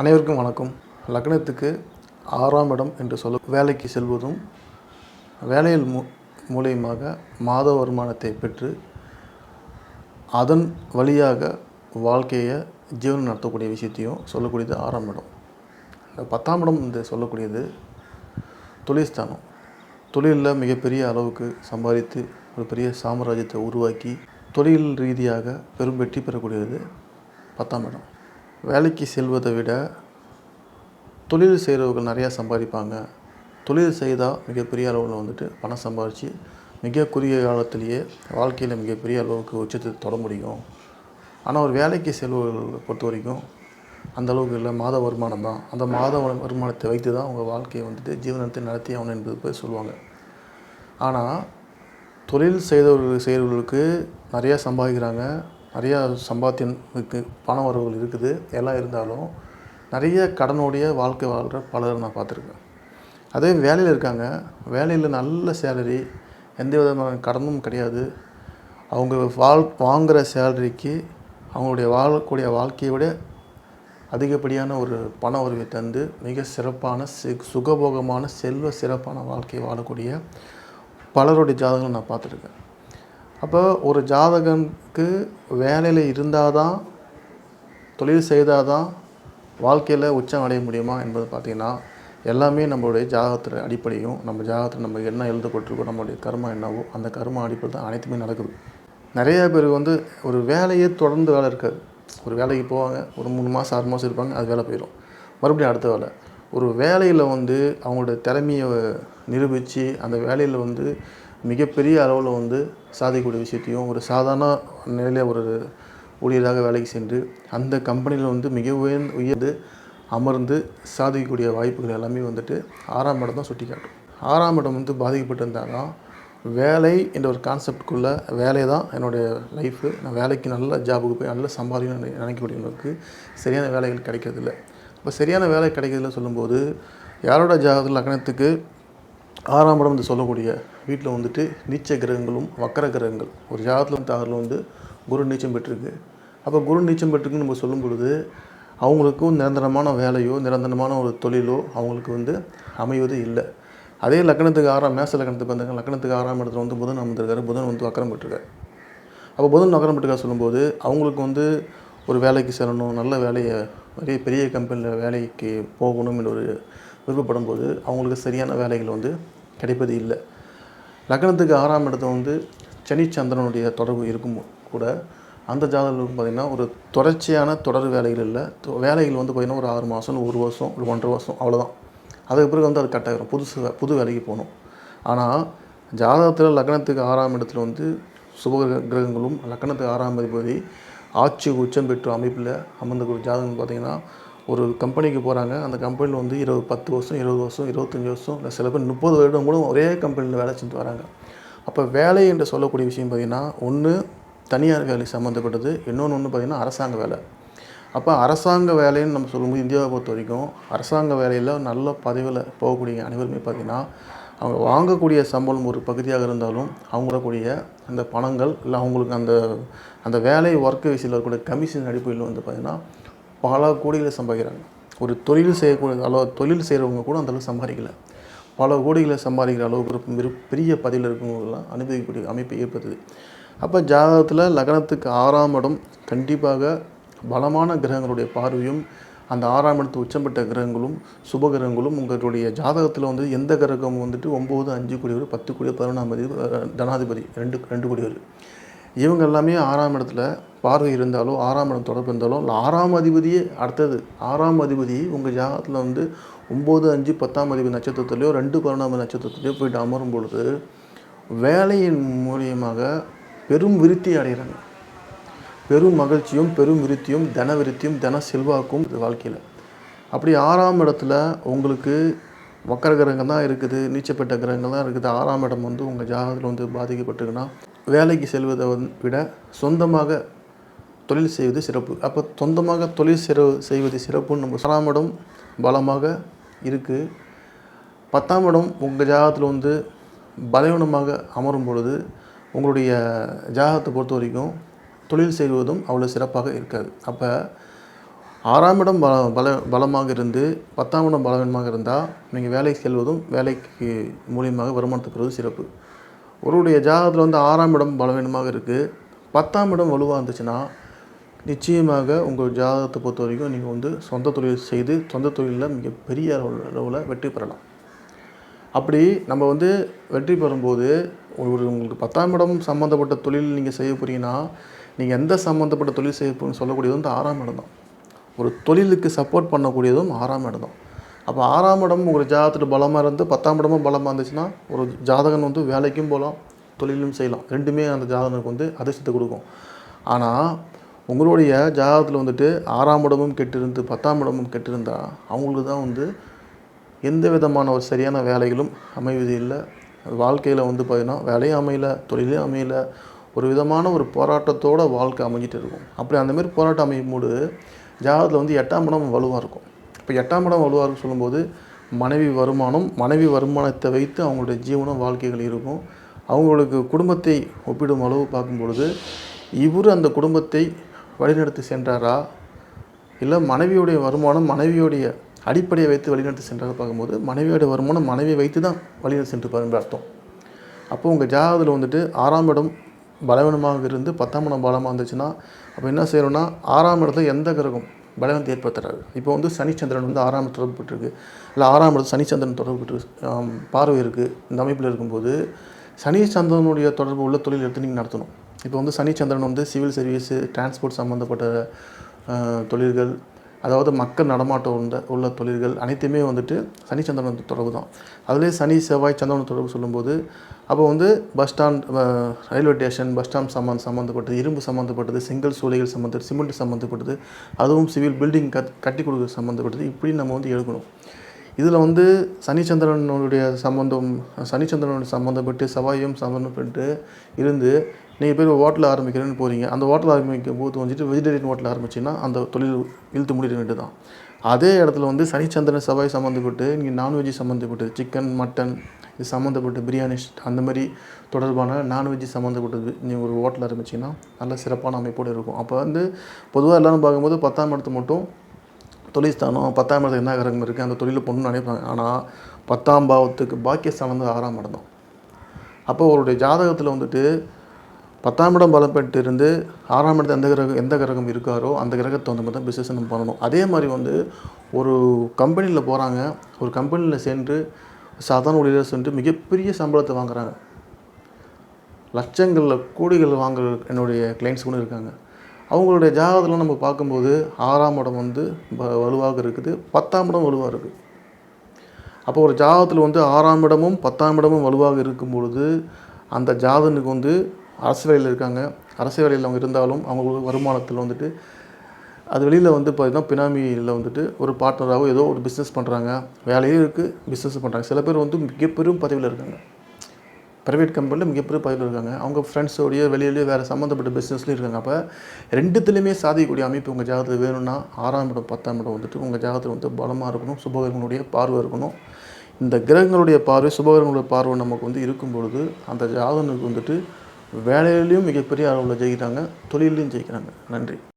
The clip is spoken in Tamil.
அனைவருக்கும் வணக்கம். லக்னத்துக்கு ஆறாம் இடம் என்று சொல்ல வேலைக்கு செல்வதும் வேலையில் மூ மூலியமாக மாத வருமானத்தை பெற்று அதன் வழியாக வாழ்க்கையை ஜீவனம் நடத்தக்கூடிய விஷயத்தையும் சொல்லக்கூடியது ஆறாம் இடம். இந்த பத்தாம் இடம் என்று சொல்லக்கூடியது தொழில்ஸ்தானம். தொழிலில் மிகப்பெரிய அளவுக்கு சம்பாதித்து ஒரு பெரிய சாம்ராஜ்யத்தை உருவாக்கி தொழில் ரீதியாக பெரும் வெற்றி பெறக்கூடியது பத்தாம் இடம். வேலைக்கு செல்வதை விட தொழில் செய்கிறவர்கள் நிறையா சம்பாதிப்பாங்க. தொழில் செய்தால் மிகப்பெரிய அளவில் வந்துட்டு பணம் சம்பாதிச்சு மிக குறுகிய காலத்திலேயே வாழ்க்கையில் மிகப்பெரிய அளவுக்கு உச்சத்தை தொட முடியும். ஆனால் ஒரு வேலைக்கு செல்வர்கள் பொறுத்த வரைக்கும் அந்த அளவுக்கு இல்லை. மாத வருமானம் தான். அந்த மாத வருமானத்தை வைத்து தான் அவங்க வாழ்க்கையை வந்துட்டு ஜீவனத்தை நடத்தி ஆகணும் என்பது போய் சொல்லுவாங்க. ஆனால் தொழில் செய்தவர்கள் செய்கிறவர்களுக்கு நிறையா சம்பாதிக்கிறாங்க. நிறையா சம்பாத்தியம் இருக்குது பண வரவுகள் இருக்குது. எல்லாம் இருந்தாலும் நிறைய கடனுடைய வாழ்க்கை வாழ்கிற பலர் நான் பார்த்துருக்கேன். அதே வேலையில் இருக்காங்க. வேலையில் நல்ல சேலரி எந்த விதமான கடனும் கிடையாது. அவங்க வாழ் வாங்குகிற சேலரிக்கு அவங்களுடைய வாழக்கூடிய வாழ்க்கையை விட அதிகப்படியான ஒரு பண உறவை தந்து மிக சிறப்பான சு சுகபோகமான செல்வ சிறப்பான வாழ்க்கையை வாழக்கூடிய பலருடைய ஜாதகங்களை நான் பார்த்துருக்கேன். அப்போ ஒரு ஜாதகனுக்கு வேலையில் இருந்தால் தான் தொழில் செய்தால் தான் வாழ்க்கையில் உச்சம் அடைய முடியுமா என்பது பார்த்திங்கன்னா எல்லாமே நம்மளுடைய ஜாதகத்தில் அடிப்படையும் நம்ம ஜாதகத்தில் நம்ம என்ன எழுதப்பட்டிருக்கோ நம்மளுடைய கர்மா என்னவோ அந்த கர்மா அடிப்படையில் தான் அனைத்துமே நடக்குது. நிறைய பேர் வந்து ஒரு வேலையே தொடர்ந்து வேலை இருக்காது. ஒரு வேலைக்கு போவாங்க ஒரு மூணு மாதம் ஆறு மாதம் இருப்பாங்க அது வேலை போயிடும். மறுபடியும் அடுத்த வேலை. ஒரு வேலையில் வந்து அவங்களோட திறமையை நிரூபித்து அந்த வேலையில் வந்து மிகப்பெரிய அளவில் வந்து சாதிக்கக்கூடிய விஷயத்தையும் ஒரு சாதாரண நிலையில் ஒரு ஊழியராக வேலைக்கு சென்று அந்த கம்பெனியில் வந்து மிக உயர்ந்து உயர்ந்து அமர்ந்து சாதிக்கக்கூடிய வாய்ப்புகள் எல்லாமே வந்துட்டு ஆறாம் இடம் தான் சுட்டி காட்டும் ஆறாம் இடம் வந்து பாதிக்கப்பட்டிருந்தால் வேலை என்ற ஒரு கான்செப்டுக்குள்ளே வேலை தான் என்னுடைய லைஃபு நான் வேலைக்கு நல்ல ஜாபுக்கு போய் நல்ல சம்பாதிக்கணும்னு நினைக்கக்கூடியவங்களுக்கு சரியான வேலைகள் கிடைக்கிறதில்ல. இப்போ சரியான வேலை கிடைக்கிறதுல சொல்லும்போது யாரோட ஜாதகத்தில் லக்னத்துக்கு ஆறாம் இடம் வந்து சொல்லக்கூடிய வீட்டில் வந்துட்டு நீச்ச கிரகங்களும் வக்கர கிரகங்கள். ஒரு ஜாதகத்தில் வந்து அதில் வந்து குரு நீச்சம் பெற்றிருக்கு. அப்போ குரு நீச்சம் பெற்றிருக்குன்னு நம்ம சொல்லும் பொழுது அவங்களுக்கும் நிரந்தரமான வேலையோ நிரந்தரமான ஒரு தொழிலோ அவங்களுக்கு வந்து அமைவது இல்லை. அதே லக்னத்துக்கு ஆறாம் மேச லக்னத்துக்கு வந்தாங்க லக்னத்துக்கு ஆறாம் இடத்துல வந்து புதன் அமர்ந்திருக்காரு. புதன் வந்து வக்கரம் பெற்றிருக்காரு. அப்போ புதன் வக்கரம் பெற்றுக்கா சொல்லும்போது அவங்களுக்கு வந்து ஒரு வேலைக்கு செல்லணும் நல்ல வேலையை பெரிய பெரிய கம்பெனியில் வேலைக்கு போகணும் என்ற ஒரு விருப்பப்படும் போது அவங்களுக்கு சரியான வேலைகள் வந்து கிடைப்பது இல்லை. லக்னத்துக்கு ஆறாம் இடத்துல வந்து சனி சந்திரனுடைய தொடர்பு இருக்கும் கூட அந்த ஜாதகங்களுக்கு பார்த்திங்கன்னா ஒரு தொடர்ச்சியான தொடர் வேலைகள் இல்லை. வேலைகள் வந்து பார்த்திங்கன்னா ஒரு ஆறு மாதம் ஒரு வருஷம் ஒரு ஒன்றரை வருஷம் அவ்வளோதான் அதுக்கு பிறகு வந்து அது கட்டாயிரும் புதுசு வே- புது வேலைக்கு போகணும். ஆனால் ஜாதகத்தில் லக்னத்துக்கு ஆறாம் இடத்துல வந்து சுப கிரக- கிரகங்களும் லக்னத்துக்கு ஆறாம் அதிபதி ஆட்சி உச்சம் பெற்று அமைப்பில் அமர்ந்த ஜாதகம் பார்த்திங்கன்னா ஒரு கம்பெனிக்கு போகிறாங்க அந்த கம்பெனியில் வந்து இருபது பத்து வருஷம் இருபது வருஷம் இருபத்தஞ்சி வருஷம் இல்லை சில பேர் முப்பது வருடம் கூட ஒரே கம்பெனியில் வேலை செஞ்சுட்டு வராங்க. அப்போ வேலை என்று சொல்லக்கூடிய விஷயம் பார்த்திங்கன்னா ஒன்று தனியார் வேலை சம்மந்தப்பட்டது இன்னொன்று ஒன்று பார்த்திங்கன்னா அரசாங்க வேலை. அப்போ அரசாங்க வேலைன்னு நம்ம சொல்லும்போது இந்தியாவை பொறுத்த வரைக்கும் அரசாங்க வேலையில் நல்ல பதவியில் போகக்கூடிய அனைவருமே பார்த்திங்கன்னா அவங்க வாங்கக்கூடிய சம்பளம் ஒரு பகுதியாக இருந்தாலும் அவங்களக்கூடிய அந்த பணங்கள் இல்லை அவங்களுக்கு அந்த அந்த வேலை ஒர்க்கு விஷயத்தில் இருக்கக்கூடிய கமிஷன் அடிப்படையில் வந்து பார்த்திங்கன்னா பல கோடிகளை சம்பாதிக்கிறாங்க. ஒரு தொழில் செய்யக்கூடிய அளவு தொழில் செய்கிறவங்க கூட அந்தளவுக்கு சம்பாதிக்கலை சம்பாதிக்கல. பல கோடிகளை சம்பாதிக்கிற அளவுக்கு ஒரு பெரிய பதவியில் இருக்கிறவங்களாம் அனுபவிக்கக்கூடிய அமைப்பு ஏற்படுது அப்போ ஜாதகத்தில் லக்னத்துக்கு ஆறாம் இடம் கண்டிப்பாக பலமான கிரகங்களுடைய பார்வையும் அந்த ஆறாம் இடத்து உச்சம்பட்ட கிரகங்களும் சுப கிரகங்களும் உங்களுடைய ஜாதகத்தில் வந்து எந்த கிரகம் வந்துட்டு ஒம்பது அஞ்சு கோடி ஒரு பத்து கோடி பதினொன்றாம் அதிபதி தனாதிபதி ரெண்டு ரெண்டு கூடியவர் இவங்க எல்லாமே ஆறாம் இடத்துல பார்வை இருந்தாலோ ஆறாம் இடம் தொடர்பு இருந்தாலோ இல்லை ஆறாம் அதிபதியே அடுத்தது ஆறாம் அதிபதி உங்கள் ஜாகத்தில் வந்து ஒம்பது அஞ்சு பத்தாம் அதிபதி நட்சத்திரத்துலையோ ரெண்டு பதினொன்றாம் நட்சத்திரத்துலையோ போயிட்டு அமரும் பொழுது வேலையின் மூலியமாக பெரும் விருத்தி அடைகிறாங்க. பெரும் மகிழ்ச்சியும் பெரும் விருத்தியும் தன விருத்தியும் தன செல்வாக்கும் வாழ்க்கையில். அப்படி ஆறாம் இடத்துல உங்களுக்கு வக்கர கிரகம் தான் இருக்குது நீச்சப்பட்ட கிரகங்கள் தான் இருக்குது. ஆறாம் இடம் வந்து உங்கள் ஜாதகத்தில் வந்து பாதிக்கப்பட்டிருக்குன்னா வேலைக்கு செல்வதை விட சொந்தமாக தொழில் செய்வது சிறப்பு. அப்போ சொந்தமாக தொழில் சிற செய்வது சிறப்புன்னு நம்ம ஆறாம் இடம் பலமாக இருக்குது பத்தாம் இடம் உங்கள் ஜாதகத்தில் வந்து பலவீனமாக அமரும் பொழுது உங்களுடைய ஜாதகத்தை பொறுத்த வரைக்கும் தொழில் செய்வதும் அவ்வளோ சிறப்பாக இருக்காது. அப்போ ஆறாம் இடம் பல பல பலமாக இருந்து பத்தாம் இடம் பலவீனமாக இருந்தால் நீங்கள் வேலைக்கு செல்வதும் வேலைக்கு மூலியமாக வருமானத்தை பெறுவதும் சிறப்பு. ஒருவருடைய ஜாதகத்தில் வந்து ஆறாம் இடம் பலவீனமாக இருக்குது பத்தாம் இடம் வலுவாக இருந்துச்சுன்னா நிச்சயமாக உங்கள் ஜாதகத்தை பொறுத்த வரைக்கும் நீங்கள் வந்து சொந்த தொழில் செய்து சொந்த தொழிலில் மிகப்பெரிய அளவில் அளவில் வெற்றி பெறலாம். அப்படி நம்ம வந்து வெற்றி பெறும்போது ஒரு உங்களுக்கு பத்தாம் இடம் சம்மந்தப்பட்ட தொழில் நீங்கள் செய்ய போகிறீங்கன்னா நீங்கள் எந்த சம்மந்தப்பட்ட தொழில் செய்ய போகிறீங்கன்னு சொல்லக்கூடியது வந்து ஆறாம் இடம் தான். ஒரு தொழிலுக்கு சப்போர்ட் பண்ணக்கூடியதும் ஆறாம் இடம் தான் அப்போ ஆறாம் இடம் ஒரு ஜாதகத்தில் பலமாக இருந்து பத்தாம் இடமும் பலமாக இருந்துச்சுன்னா ஒரு ஜாதகன் வந்து வேலைக்கும் போகலாம் தொழிலும் செய்யலாம். ரெண்டுமே அந்த ஜாதகனுக்கு வந்து அதிர்ஷ்டத்தை கொடுக்கும். ஆனால் உங்களுடைய ஜாதகத்தில் வந்துட்டு ஆறாம் இடமும் கெட்டிருந்து பத்தாம் இடமும் கெட்டிருந்தால் அவங்களுக்கு தான் வந்து எந்த விதமான ஒரு சரியான வேலைகளும் அமைவது இல்லை. வாழ்க்கையில் வந்து பார்த்திங்கன்னா வேலையும் அமையல தொழிலையும் அமையல. ஒரு விதமான ஒரு போராட்டத்தோட வாழ்க்கை அமைஞ்சிட்டு இருக்கும். அப்படி அந்தமாரி போராட்டம் அமையும் போது ஜாதகத்தில் வந்து எட்டாம் இடம் வலுவாக இருக்கும். இப்போ எட்டாம் இடம் வலுவாக இருக்கும் சொல்லும்போது மனைவி வருமானம் மனைவி வருமானத்தை வைத்து அவங்களுடைய ஜீவனம் வாழ்க்கைகள் இருக்கும். அவங்களுக்கு குடும்பத்தை ஒப்பிடும் அளவு பார்க்கும் பொழுது இவர் அந்த குடும்பத்தை வழிநடத்தி சென்றாரா? இல்லை மனைவியுடைய வருமானம் மனைவியுடைய அடிப்படையை வைத்து வழிநடத்தி சென்றாரா பார்க்கும்போது மனைவியோட வருமானம் மனைவியை வைத்து தான் வழிநடத்தி சென்று என்று அர்த்தம். அப்போ உங்கள் ஜாதகத்தில் வந்துட்டு ஆறாம் இடம் பலவீனமாக இருந்து பத்தாம் இடம் பலமாக இருந்துச்சுன்னா அப்போ என்ன செய்யணும்னா ஆறாம் இடத்துல எந்த கிரகம் பலவீனத்தை ஏற்படுத்துறாரு? இப்போ வந்து சனிச்சந்திரன் வந்து ஆறாம் தொடர்பு பெற்றிருக்கு. இல்லை ஆறாம் இடத்துல சனிச்சந்திரன் தொடர்பு பெற்று பார்வை இருக்குது இந்த அமைப்பில் இருக்கும்போது சனி சந்திரனுடைய தொடர்பு உள்ள தொழில் எடுத்து நீங்கள் நடத்தணும். இப்போ வந்து சனிச்சந்திரன் வந்து சிவில் சர்வீஸு டிரான்ஸ்போர்ட் சம்மந்தப்பட்ட தொழில்கள் அதாவது மக்கள் நடமாட்டம் உள்ள உள்ள தொழில்கள் அனைத்துமே வந்துட்டு சனி சந்திரன் தொடர்பு தான். அதுலேயே சனி செவ்வாய் சந்திரன் தொடர்பு சொல்லும்போது அப்போ வந்து bus stand railway station bus stand சம்மந்த சம்மந்தப்பட்டது இரும்பு சம்மந்தப்பட்டது செங்கல் சூளைகள் சம்மந்தப்பட்டது சிமெண்ட் சம்மந்தப்பட்டது அதுவும் சிவில் பில்டிங் கட் கட்டி கொடுக்குறது சம்மந்தப்பட்டது இப்படி நம்ம வந்து எழுக்கணும் இதில் வந்து சனிச்சந்திரனுடைய சம்மந்தம் சனிச்சந்திரனுடைய சம்மந்தப்பட்டு செவ்வாயும் சம்மந்தப்பட்டு இருந்து நீங்கள் போய் ஹோட்டல் ஆரம்பிக்கிறேன்னு போகிறீங்க அந்த ஹோட்டல் ஆரம்பிக்கும் போது வந்துட்டு வெஜிடேரியன் ஹோட்டல் ஆரம்பிச்சிங்கன்னா அந்த தொழில் இழுத்து முடிக்க வேண்டியது தான் அதே இடத்துல வந்து சனிச்சந்திரன் செவ்வாய் சம்மந்தப்பட்டு நீங்கள் நான்வெஜ் சம்மந்தப்பட்டு சிக்கன் மட்டன் இது சம்மந்தப்பட்ட பிரியாணி அந்த மாதிரி தொடர்பான நான்வெஜ் சம்மந்தப்பட்டது நீங்கள் ஒரு ஹோட்டல் ஆரம்பிச்சிங்கன்னா நல்ல சிறப்பான அமைப்போடு இருக்கும். அப்போ வந்து பொதுவாக எல்லோரும் பார்க்கும்போது பத்தாம் இடத்து மட்டும் தொழில் ஸ்தானம் பத்தாம் இடத்துக்கு என்ன கிரகம் இருக்குது அந்த தொழிலை பொண்ணு நினைப்பாங்க. ஆனால் பத்தாம் பாவத்துக்கு பாக்கியஸ்தானம் வந்து ஆறாம் இடம் தான். அப்போ அவருடைய ஜாதகத்தில் வந்துட்டு பத்தாம் இடம் பலப்பட்டு இருந்து ஆறாம் இடத்துல எந்த கிரகம் எந்த கிரகம் இருக்காரோ அந்த கிரகத்தை வந்து மட்டும் பிஸ்னஸ் நம்ம பண்ணணும். அதே மாதிரி வந்து ஒரு கம்பெனியில் போகிறாங்க ஒரு கம்பெனியில் சென்று சாதாரண ஊழியர் சென்று மிகப்பெரிய சம்பளத்தை வாங்குகிறாங்க லட்சங்களில் கோடிகள் வாங்குற என்னுடைய கிளைண்ட்ஸ் கூட இருக்காங்க. அவங்களுடைய ஜாதகத்தெலாம் நம்ம பார்க்கும்போது ஆறாம் இடம் வந்து வலுவாக இருக்குது. பத்தாம் இடம் வலுவாக இருக்குது அப்போ ஒரு ஜாதகத்தில் வந்து ஆறாம் இடமும் பத்தாம் இடமும் வலுவாக இருக்கும் பொழுது அந்த ஜாதனுக்கு வந்து அரசு வேலையில் இருக்காங்க. அரசு வேலையில் அவங்க இருந்தாலும் அவங்களுக்கு வருமானத்தில் வந்துட்டு அது வெளியில் வந்து பார்த்திங்கன்னா பினாமியில் வந்துட்டு ஒரு பார்ட்னராகவோ ஏதோ ஒரு பிஸ்னஸ் பண்ணுறாங்க வேலையும் இருக்குது பிஸ்னஸ் பண்ணுறாங்க சில பேர் வந்து மிகப்பெரும் பதவியில் இருக்காங்க. ப்ரைவேட் கம்பெனியில் மிகப்பெரிய பதவியில் இருக்காங்க. அவங்க ஃப்ரெண்ட்ஸோடைய வெளியிலேயே வேறு சம்மந்தப்பட்ட பிஸ்னஸ்லேயும் இருக்காங்க. அப்போ ரெண்டுத்துலேயுமே சாதிக்கக்கூடிய அமைப்பு உங்கள் ஜாதகத்தில் வேணும்னா ஆறாம் இடம் பத்தாம் இடம் வந்துட்டு உங்கள் ஜாதகத்தில் வந்து பலமாக இருக்கணும். சுபகிரகங்களுடைய பார்வை இருக்கணும். இந்த கிரகங்களுடைய பார்வை சுபகிரகங்களுடைய பார்வை நமக்கு வந்து இருக்கும் பொழுது அந்த ஜாதகனுக்கு வந்துட்டு வேலையிலையும் மிகப்பெரிய அளவில் ஜெயிக்கிறாங்க தொழிலையும் ஜெயிக்கிறாங்க. நன்றி.